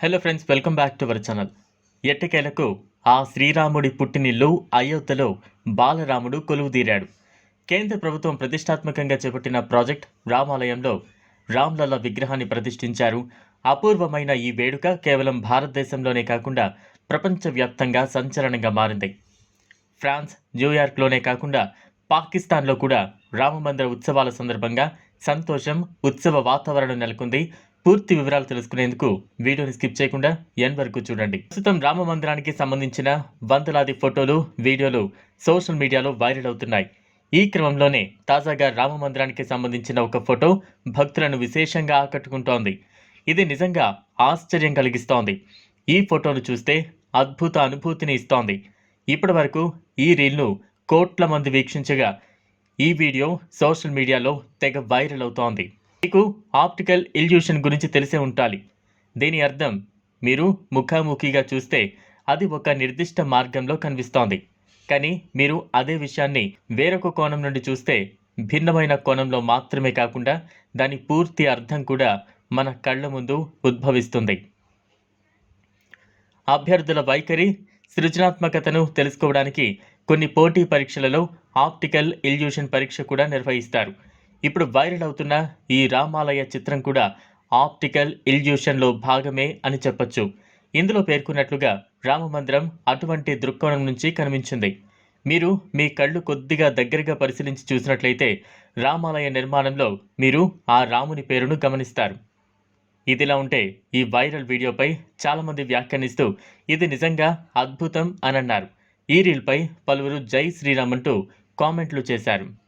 Hello friends welcome back to our channel ఎట్టకేలకు ఆ శ్రీరాముడి పుట్టినిల్లు అయోధ్యలో బాలరాముడు కొలువుదీరాడు కేంద్ర ప్రభుత్వం ప్రతిష్టాత్మకంగా చేపట్టిన ప్రాజెక్ట్ రామాలయంలో రామ్లల్ల విగ్రహాన్ని ప్రతిష్ఠించారు. అపూర్వమైన ఈ వేడుక కేవలం భారతదేశంలోనే కాకుండా ప్రపంచవ్యాప్తంగా సంచలనంగా మారింది. ఫ్రాన్స్ న్యూయార్క్లోనే కాకుండా పాకిస్తాన్లో కూడా రామమందిర ఉత్సవాల సందర్భంగా సంతోషం ఉత్సవ వాతావరణం నెలకొంది. పూర్తి వివరాలు తెలుసుకునేందుకు వీడియోని స్కిప్ చేయకుండా ఎన్ వరకు చూడండి. ప్రస్తుతం రామ మందిరానికి సంబంధించిన వందలాది ఫోటోలు వీడియోలు సోషల్ మీడియాలో వైరల్ అవుతున్నాయి. ఈ క్రమంలోనే తాజాగా రామ మందిరానికి సంబంధించిన ఒక ఫోటో భక్తులను విశేషంగా ఆకట్టుకుంటోంది. ఇది నిజంగా ఆశ్చర్యం కలిగిస్తోంది. ఈ ఫోటోను చూస్తే అద్భుత అనుభూతిని ఇస్తోంది. ఇప్పటి వరకు ఈ రీల్ను కోట్ల మంది వీక్షించగా ఈ వీడియో సోషల్ మీడియాలో తెగ వైరల్ అవుతోంది. మీకు ఆప్టికల్ ఇల్యూషన్ గురించి తెలిసే ఉండాలి. దీని అర్థం మీరు ముఖాముఖిగా చూస్తే అది ఒక నిర్దిష్ట మార్గంలో కనిపిస్తోంది. కానీ మీరు అదే విషయాన్ని వేరొక కోణం నుండి చూస్తే భిన్నమైన కోణంలో మాత్రమే కాకుండా దాని పూర్తి అర్థం కూడా మన కళ్ళ ముందు ఉద్భవిస్తుంది. అభ్యర్థుల వైఖరి సృజనాత్మకతను తెలుసుకోవడానికి కొన్ని పోటీ పరీక్షలలో ఆప్టికల్ ఇల్యూషన్ పరీక్ష కూడా నిర్వహిస్తారు. ఇప్పుడు వైరల్ అవుతున్న ఈ రామాలయ చిత్రం కూడా ఆప్టికల్ ఇల్యూషన్లో భాగమే అని చెప్పొచ్చు. ఇందులో పేర్కొన్నట్లుగా రామమందిరం అటువంటి దృక్కోణం నుంచి కనిపించింది. మీరు మీ కళ్ళు కొద్దిగా దగ్గరగా పరిశీలించి చూసినట్లయితే రామాలయ నిర్మాణంలో మీరు ఆ రాముని పేరును గమనిస్తారు. ఇదిలా ఉంటే ఈ వైరల్ వీడియోపై చాలామంది వ్యాఖ్యానిస్తూ ఇది నిజంగా అద్భుతం అని అన్నారు. ఈ రీల్పై పలువురు జై శ్రీరామ్ అంటూ కామెంట్లు చేశారు.